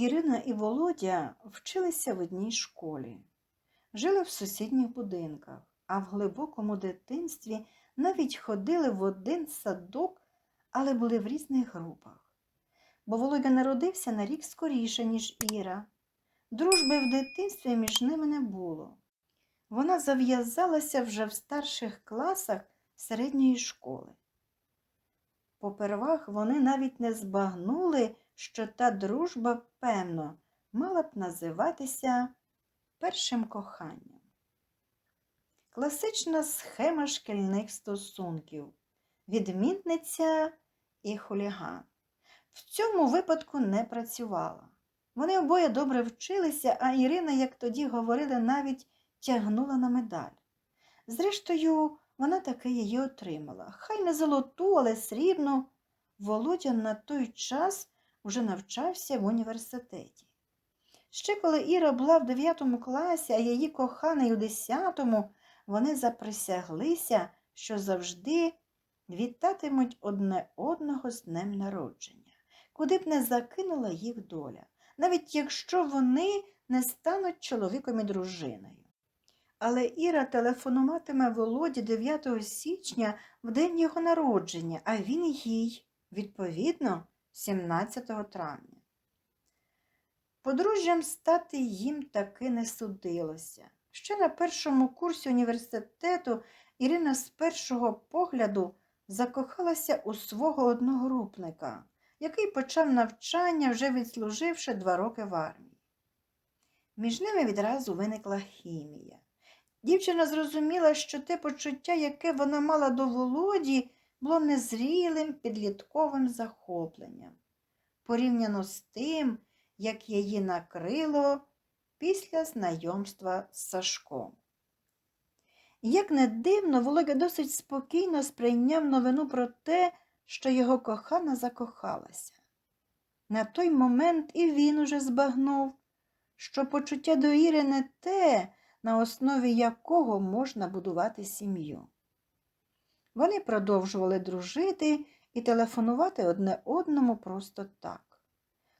Ірина і Володя вчилися в одній школі, жили в сусідніх будинках, а в глибокому дитинстві навіть ходили в один садок, але були в різних групах. Бо Володя народився на рік скоріше, ніж Іра. Дружби в дитинстві між ними не було. Вона зав'язалася вже в старших класах середньої школи. Попервах вони навіть не збагнули, що та дружба, певно, мала б називатися першим коханням. Класична схема шкільних стосунків відмінниця і хуліган. В цьому випадку не працювала. Вони обоє добре вчилися, а Ірина, як тоді говорили, навіть тягнула на медаль. Зрештою, вона таки її отримала. Хай не золоту, але срібну. Володя на той час уже навчався в університеті. Ще коли Іра була в 9 класі, а її коханий у 10, вони заприсяглися, що завжди вітатимуть одне одного з днем народження, куди б не закинула їх доля, навіть якщо вони не стануть чоловіком і дружиною. Але Іра телефонуватиме Володі 9 січня в день його народження, а він їй, відповідно, 17 травня. Подружжям стати їм таки не судилося. Ще на першому курсі університету Ірина з першого погляду закохалася у свого одногрупника, який почав навчання, вже відслуживши два роки в армії. Між ними відразу виникла хімія. Дівчина зрозуміла, що те почуття, яке вона мала до Володі, було незрілим підлітковим захопленням, порівняно з тим, як її накрило після знайомства з Сашком. Як не дивно, Володя досить спокійно сприйняв новину про те, що його кохана закохалася. На той момент і він уже збагнув, що почуття до Іри не те, на основі якого можна будувати сім'ю. Вони продовжували дружити і телефонувати одне одному просто так.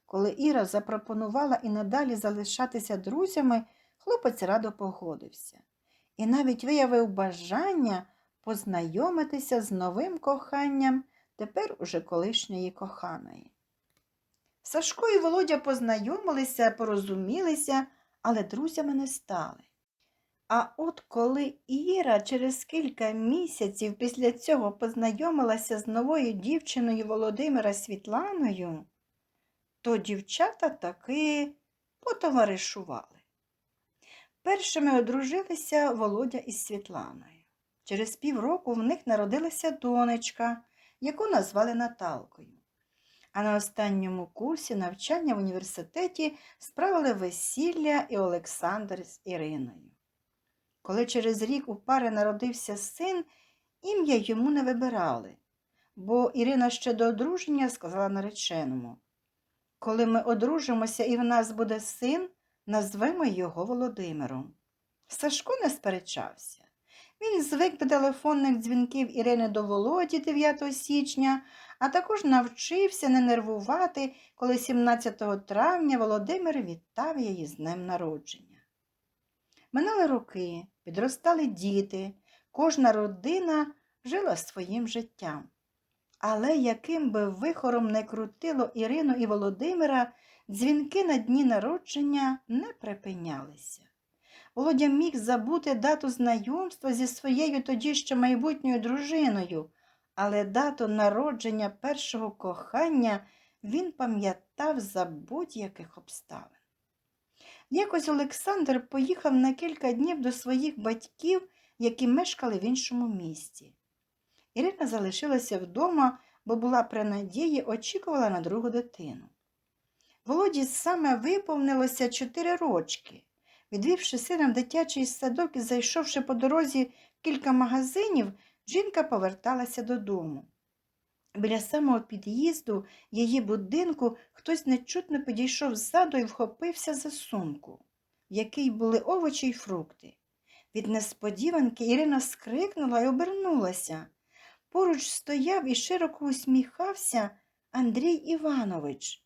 Коли Іра запропонувала і надалі залишатися друзями, хлопець радо погодився і навіть виявив бажання познайомитися з новим коханням тепер уже колишньої коханої. Сашко і Володя познайомилися, порозумілися, але друзями не стали. А от коли Іра через кілька місяців після цього познайомилася з новою дівчиною Володимира Світланою, то дівчата таки потоваришували. Першими одружилися Володя із Світланою. Через півроку в них народилася донечка, яку назвали Наталкою. А на останньому курсі навчання в університеті справили весілля і Олександр з Іриною. Коли через рік у пари народився син, ім'я йому не вибирали, бо Ірина ще до одруження сказала нареченому коли ми одружимося і в нас буде син, назвемо його Володимиром. Сашко не сперечався. Він звик до телефонних дзвінків Ірини до Володі 9 січня, а також навчився не нервувати, коли 17 травня Володимир вітав її з днем народження. Минали роки, підростали діти, кожна родина жила своїм життям. Але яким би вихором не крутило Ірину і Володимира, дзвінки на дні народження не припинялися. Володя міг забути дату знайомства зі своєю тоді ще майбутньою дружиною, але дату народження першого кохання він пам'ятав за будь-яких обставин. Якось Олександр поїхав на кілька днів до своїх батьків, які мешкали в іншому місті. Ірина залишилася вдома, бо була при надії, очікувала на другу дитину. Володі саме виповнилося чотири рочки. Відвівши сина в дитячий садок і зайшовши по дорозі кілька магазинів, жінка поверталася додому. Біля самого під'їзду її будинку хтось нечутно підійшов ззаду і вхопився за сумку, в якій були овочі й фрукти. Від несподіванки Ірина скрикнула і обернулася. Поруч стояв і широко усміхався Андрій Іванович.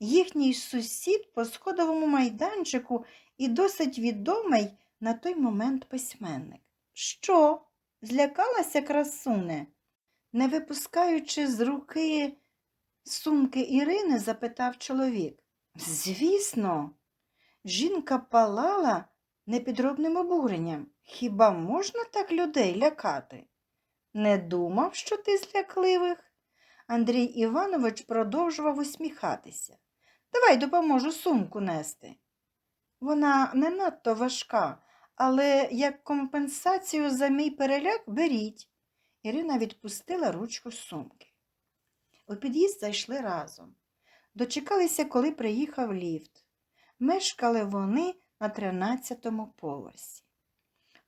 їхній сусід по сходовому майданчику і досить відомий на той момент письменник. Що? Злякалася красуне? Не випускаючи з руки сумки Ірини, запитав чоловік. Звісно, жінка палала непідробним обуренням. Хіба можна так людей лякати? Не думав, що ти злякливих. Андрій Іванович продовжував усміхатися. Давай допоможу сумку нести. Вона не надто важка, але як компенсацію за мій переляк беріть. Ірина відпустила ручку сумки. У під'їзд зайшли разом. Дочекалися, коли приїхав ліфт. Мешкали вони на тринадцятому поверсі.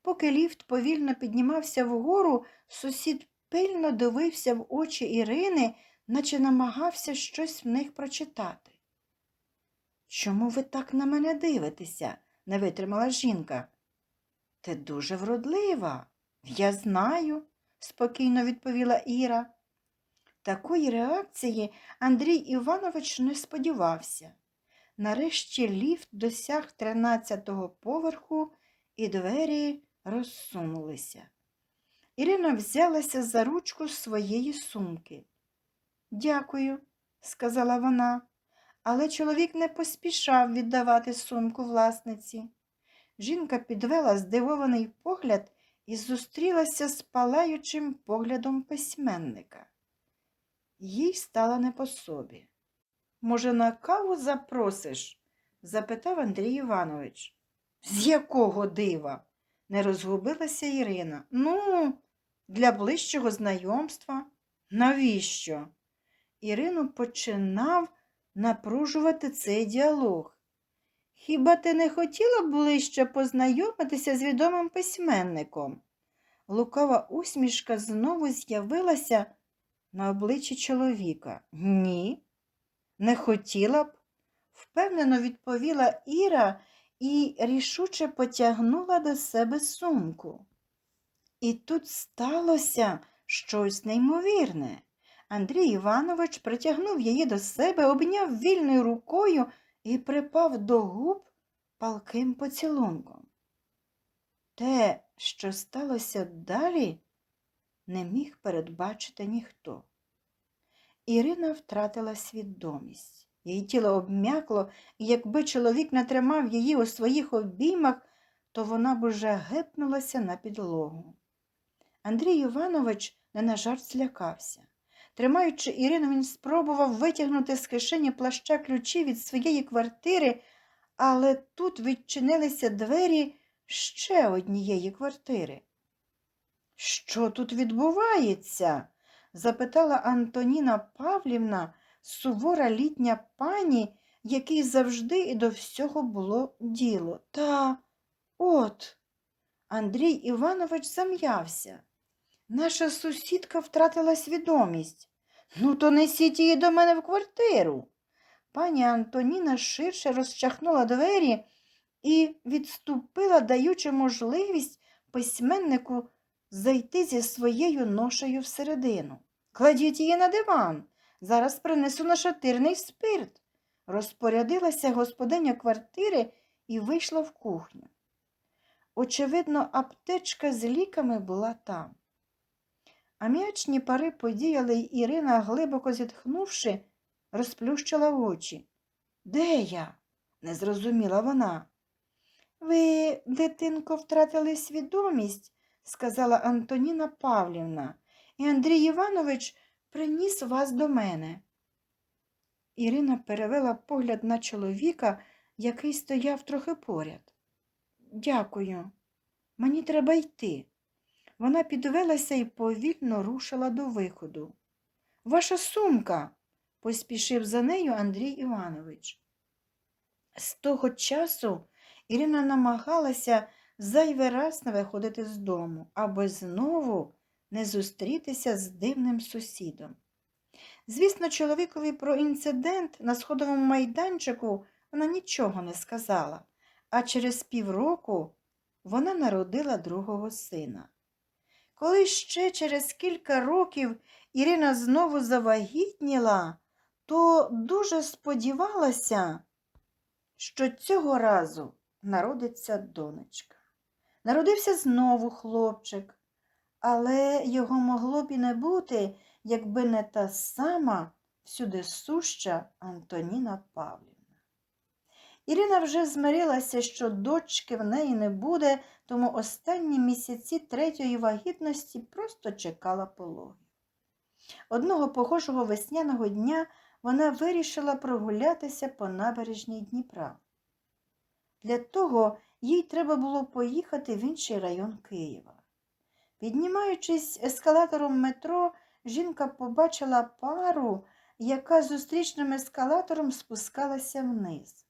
Поки ліфт повільно піднімався вгору, сусід пильно дивився в очі Ірини, наче намагався щось в них прочитати. Чому ви так на мене дивитеся? не витримала жінка. Ти дуже вродлива. Я знаю, спокійно відповіла Іра. Такої реакції Андрій Іванович не сподівався. Нарешті ліфт досяг тринадцятого поверху, і двері розсунулися. Ірина взялася за ручку своєї сумки. Дякую, сказала вона, але чоловік не поспішав віддавати сумку власниці. Жінка підвела здивований погляд і зустрілася з палаючим поглядом письменника. Їй стало не по собі. Може, на каву запросиш? запитав Андрій Іванович. З якого дива? не розгубилася Ірина. Ну, для ближчого знайомства. Навіщо? Ірину починав напружувати цей діалог. Хіба ти не хотіла б ближче познайомитися з відомим письменником? Лукава усмішка знову з'явилася на обличчі чоловіка. Ні, не хотіла б, впевнено відповіла Іра і рішуче потягнула до себе сумку. І тут сталося щось неймовірне. Андрій Іванович притягнув її до себе, обняв вільною рукою і припав до губ палким поцілунком. Те, що сталося далі, не міг передбачити ніхто. Ірина втратила свідомість. Її тіло обм'якло, і якби чоловік не тримав її у своїх обіймах, то вона б уже гепнулася на підлогу. Андрій Іванович не на жарт злякався. Тримаючи Ірину, він спробував витягнути з кишені плаща ключі від своєї квартири, але тут відчинилися двері ще однієї квартири. Що тут відбувається? запитала Антоніна Павлівна, сувора літня пані, якій завжди і до всього було діло. Та от Андрій Іванович зам'явся. Наша сусідка втратила свідомість. Ну, то несіть її до мене в квартиру. Пані Антоніна ширше розчахнула двері і відступила, даючи можливість письменнику зайти зі своєю ношею всередину. Кладіть її на диван. Зараз принесу нашатирний спирт. Розпорядилася господиня квартири і вийшла в кухню. Очевидно, аптечка з ліками була там. Аміачні пари подіяли, й Ірина, глибоко зітхнувши, розплющила очі. Де я? не зрозуміла вона. Ви, дитинко, втратили свідомість, сказала Антоніна Павлівна, і Андрій Іванович приніс вас до мене. Ірина перевела погляд на чоловіка, який стояв трохи поряд. Дякую, мені треба йти. Вона підвелася і повільно рушила до виходу. Ваша сумка, поспішив за нею Андрій Іванович. З того часу Ірина намагалася зайвий раз не виходити з дому, аби знову не зустрітися з дивним сусідом. Звісно, чоловікові про інцидент на сходовому майданчику вона нічого не сказала, а через півроку вона народила другого сина. Коли ще через кілька років Ірина знову завагітніла, то дуже сподівалася, що цього разу народиться донечка. Народився знову хлопчик, але його могло б і не бути, якби не та сама всюди суща Антоніна Павлівна. Ірина вже змирилася, що дочки в неї не буде, тому останні місяці третьої вагітності просто чекала пологів. Одного похожого весняного дня вона вирішила прогулятися по набережній Дніпра. Для того їй треба було поїхати в інший район Києва. Піднімаючись ескалатором метро, жінка побачила пару, яка зустрічним ескалатором спускалася вниз.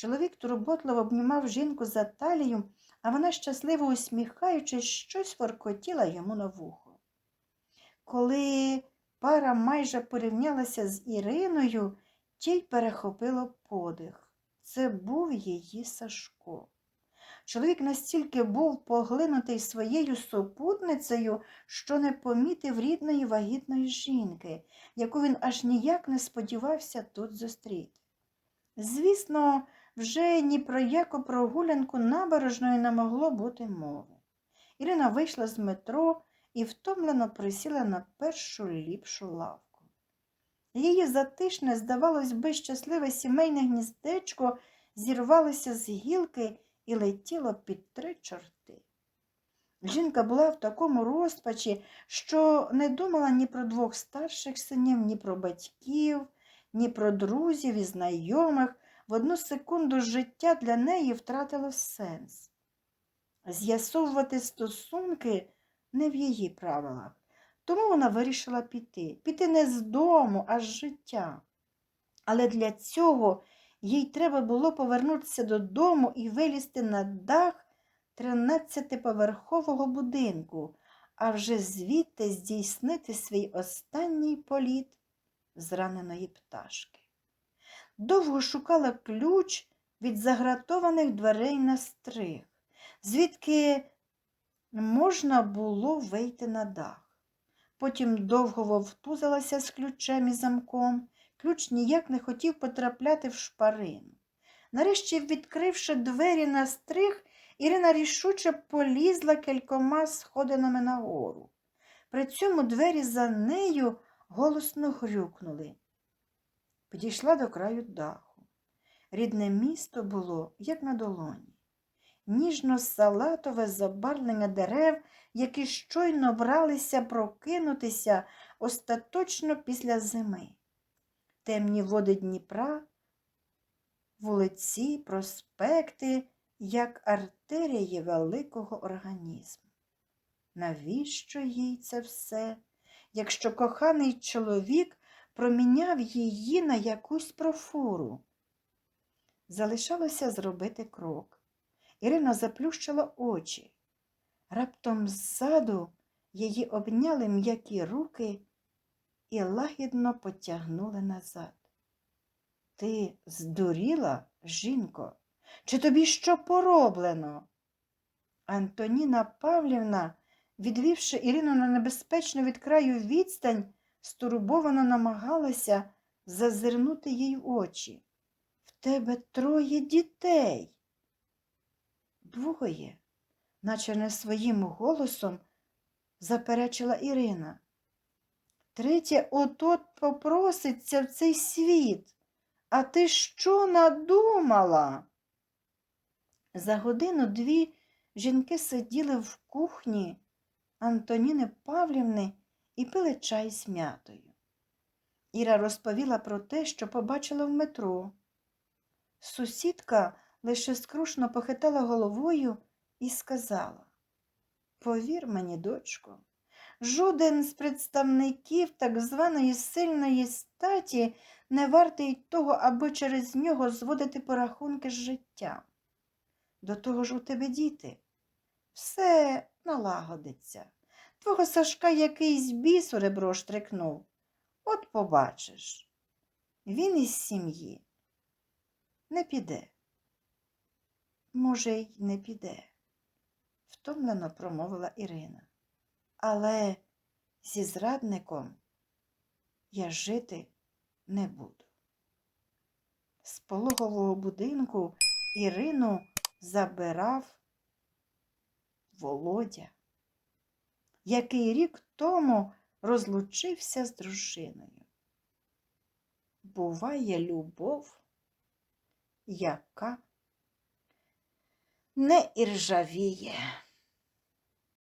Чоловік турботливо обнімав жінку за талію, а вона, щасливо усміхаючись, щось воркотіла йому на вухо. Коли пара майже порівнялася з Іриною, тій перехопило подих. Це був її Сашко. Чоловік настільки був поглинутий своєю супутницею, що не помітив рідної вагітної жінки, яку він аж ніяк не сподівався тут зустріти. Звісно, вже ні про яку прогулянку набережною не могло бути мови. Ірина вийшла з метро і втомлено присіла на першу ліпшу лавку. Її затишне, здавалось би, щасливе сімейне гніздечко зірвалося з гілки і летіло під три чорти. Жінка була в такому розпачі, що не думала ні про двох старших синів, ні про батьків, ні про друзів і знайомих. В одну секунду життя для неї втратило сенс. З'ясовувати стосунки не в її правилах. Тому вона вирішила піти. Піти не з дому, а з життя. Але для цього їй треба було повернутися додому і вилізти на дах 13-поверхового будинку, а вже звідти здійснити свій останній політ зраненої пташки. Довго шукала ключ від загратованих дверей на стриг, звідки можна було вийти на дах. Потім довго вовтузилася з ключем і замком. Ключ ніяк не хотів потрапляти в шпарину. Нарешті, відкривши двері на стриг, Ірина рішуче полізла кількома сходинами нагору. При цьому двері за нею голосно грюкнули. Підійшла до краю даху. Рідне місто було, як на долоні. Ніжно-салатове забарвлення дерев, які щойно бралися прокинутися остаточно після зими. Темні води Дніпра, вулиці, проспекти, як артерії великого організму. Навіщо їй це все, якщо коханий чоловік проміняв її на якусь профуру? Залишалося зробити крок. Ірина заплющила очі. Раптом ззаду її обняли м'які руки і лагідно потягнули назад. Ти здуріла, жінко? Чи тобі що пороблено? Антоніна Павлівна, відвівши Ірину на небезпечну від краю відстань, стурбовано намагалася зазирнути їй в очі. В тебе троє дітей. Двоє, наче не своїм голосом, заперечила Ірина. Третє от-от попроситься в цей світ. А ти що надумала? За годину-дві жінки сиділи в кухні Антоніни Павлівни і пили чай з м'ятою. Іра розповіла про те, що побачила в метро. Сусідка лише скрушно похитала головою і сказала Повір мені, дочко, жоден з представників так званої сильної статі не вартий того, аби через нього зводити порахунки з життя. До того ж у тебе діти. Все налагодиться. Твого Сашка якийсь біс у ребро штрикнув. От побачиш. Він із сім'ї не піде. Може, й не піде, втомлено промовила Ірина. Але зі зрадником я жити не буду. З пологового будинку Ірину забирав Володя, який рік тому розлучився з дружиною. Буває любов, яка не іржавіє.